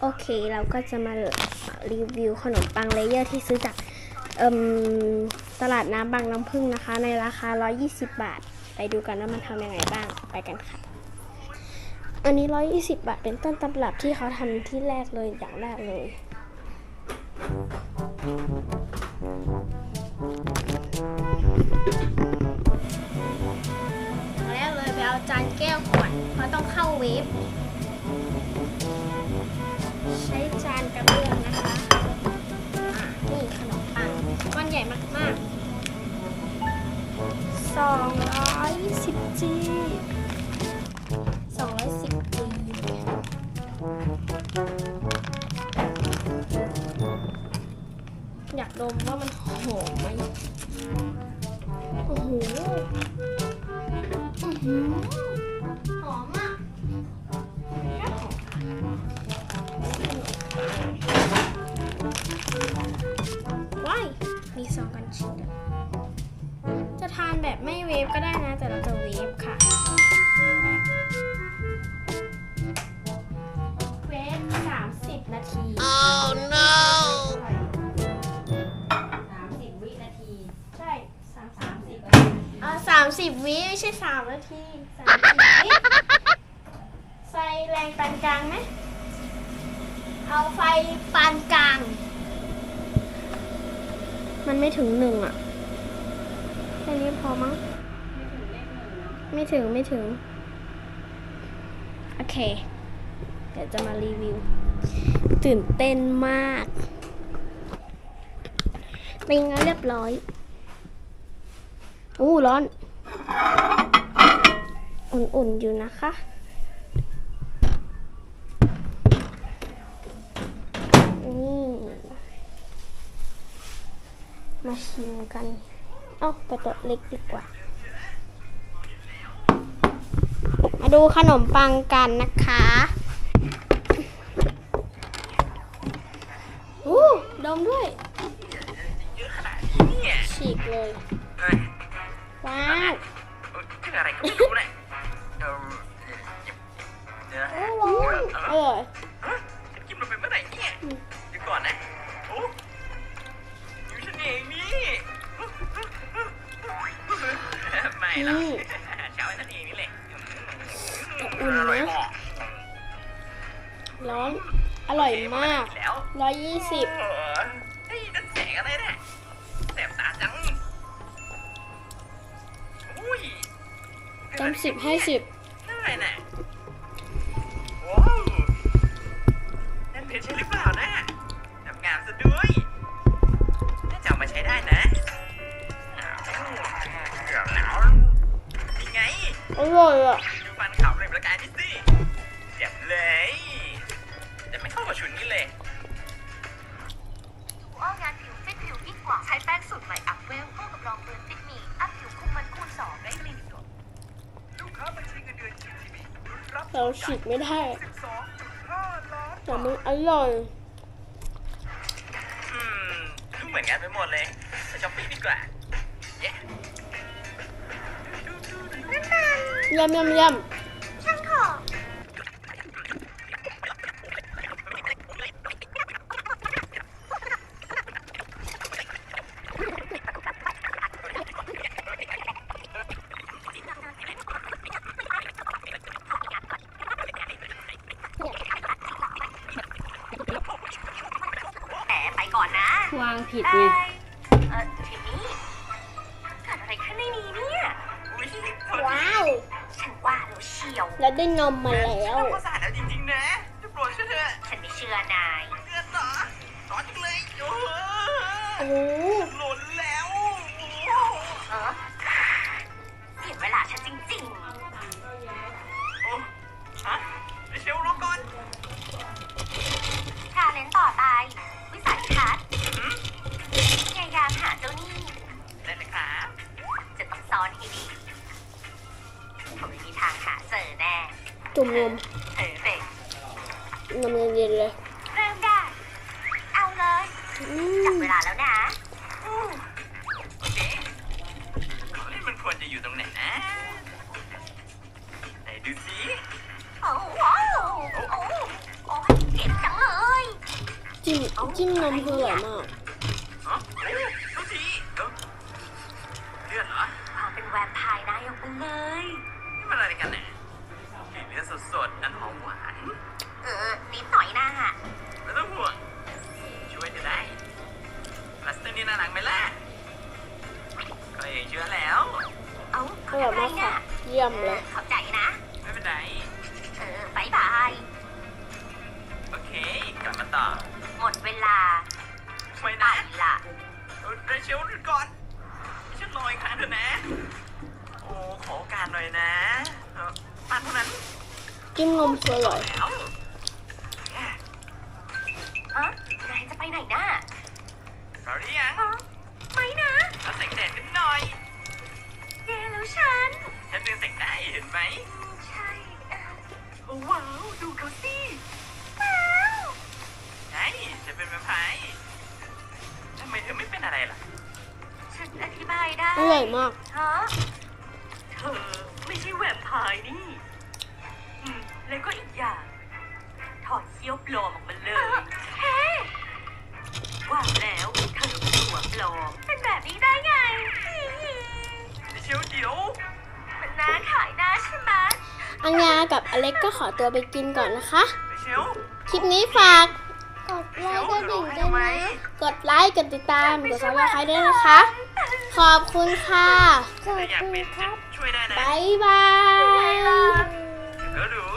โอเคเราก็จะมารีวิวขนมปังเลเยอร์ที่ซื้อจากตลาดน้ำบางน้ำพึ่งนะคะ ในราคา 120 บาท ไปดูกันว่ามันทำยังไงบ้างไปกันค่ะ อันนี้ 120 บาท เป็นต้นตำรับที่เขาทำที่แรกเลยอย่างแรกเลยแรกเลยไปเอาจานแก้วก่อนเพราะต้องเข้าเวฟ ใช้จานกระเบื้องนะคะนี่ขนมปังก้อนใหญ่มากๆ210จี210จีอยากดมว่ามันหอมไหมโอ้โหอื้อหือหอมอะ ว้ายมีซองกันฉีดอะจะทานแบบไม่เวฟก็ได้นะ แต่เราจะเวฟค่ะเวฟ30นาทีสามสิบวินาที ใช่สามสามสิบอ่าสามสิบวิไม่ใช่สามนาทีสามสิบวิไฟแรงปานกลางไหมเอาไฟปานกลาง มันไม่ถึงหนึ่งอะแค่นี้พอมั้ง ไม่ถึงไม่ถึง โอเค เดี๋ยวจะมารีวิว ตื่นเต้นมากเป็นงเรียบร้อยอู้ร้อน อุ่นๆอยู่นะคะนี่ มาชิมกัน เอ้าไปโต๊ะเล็กดีกว่า มาดูขนมปังกันนะคะอู้ดมด้วย ฉีกเลย ว้าวอะไรก็ไม่รู้แหละเออเดี๋ย ร้อน อร่อยมากแล้วร้อยยี่สิบเออเฮ้ยนั่นแสงอะไรเนี่ยแสบตาจังอุ้ยจำสิบให้สิบได้น่ะว้าวนั่นเพชรใช่หรือเปล่านะทำงานซะด้วยน่าจะเอามาใช้ได้นะอ้าวเกือบแล้วยังไงอร่อยอะดูฟันขาวเลยประกายนิดสิเจ็บเลย จะไม่เข้ากับชุดนี้เลยดูอ้องานผิวฟิตผิวยิ่งกว่าใช้แป้งสูตรใหม่อัพเวลคู่กับรองพื้นฟิตมีอัพผิวคุมมันคูณสองได้คลินิกสดลูกค้าบัญชีเงินเดือน GTB รับเราฉีกไม่ได้12.5ล้านแต่มันอร่อยอืมดูเหมือนกันไปหมดเลยไปช้อปปิ้งดีกว่าเย้ยำยำยช่างเถอะ แหมไปก่อนนะำ วางผิดไอไงเออทีนี้เกิดอะไรขึ้นในนี้เนี่ยอุ๊ยว้าว ฉันว่าแล้วเชียว แล้วได้นมมาแล้ว ทำความสะอาดแล้วจริงๆนะจะโปรดช่วยเถอะฉันไม่เชื่อนาย เลือดเหรอร้อนจังเลยโอ้โอ้โหโหหล่นแล้วเออเสียเวลาฉันจริงโองซ้อนให้ดีผมไม่มีทางหาเจอแน่จุ่มนมเออเด็กนมเย็นๆเลยเริ่มได้ เอาเลยอืจับมเวลาแล้วนะโอเคเล่นมันควรจะอยู่ตรงไหนนะไหนดูสิโอ้โหโอ้โหโอ้ยเจ็บจังเลยจิ้มจิ้มนมคืออร่อยมาก เลยนี่มันอะไรกันเนี่ยกลิ่นเลือดสดๆอันหอมหวานเออนิดหน่อยนะไม่ต้องห่วง ช่วยเธอได้พลาสเตอร์นี่น่ารักไหมล่ะก็เองเชื่อแล้ว เอ้าอร่อยมากค่ะ เยี่ยมเอเลอยเข้าใจนะ ไม่เป็นไร เออบายบาย โอเค กลับมาต่อ หมดเวลาไม่ไปนะละเออเรเชลหยุดก่อนให้ฉันรออีกครั้งเถอะนะโอ้ ขอโอกาสหน่อยนะเออปานเท่านั้นจิ้มนมคืออร่อยแล้วฮะนายจะไปไหนน่ะเราหรือยังฮะไม่นะเราแต่งแดดกันหน่อยแย่แล้วฉัน ฉันยังแต่งได้เห็นไหม ใช่เอ่อโอ้ว้าว ดูเขาสิว้าวไงฉันเป็นแวมไพร์ทำไมเธอไม่เป็นอะไรล่ะ ฉันอธิบายได้อร่อยมากฮะ เธอไม่ใช่แวมไพร์นี่อืมแล้วก็อีกอย่าง ถอดเขี้ยวปลอมออกมาเลเอ่อยเฮ้ว่าแล้วเธอเป็นหัวปลอมเป็นแบบนี้ได้ไงเรเชลเดี๋ยวมันน่าขายหน้าใช่ไหมอัญญากับอเล็กก็ขอตัวไปกินก่อนนะคะเรเชลคลิปนี้ฝาก กดไลค์กดดิ่งด้วยนะ กดไลค์ กดติดตาม กดซับสไครต์ด้วยนะคะ ขอบคุณค่ะขอบถ้าอยากคุณเป็นครับช่วยได้นะบ๊ายบาย เดี๋ยวรู้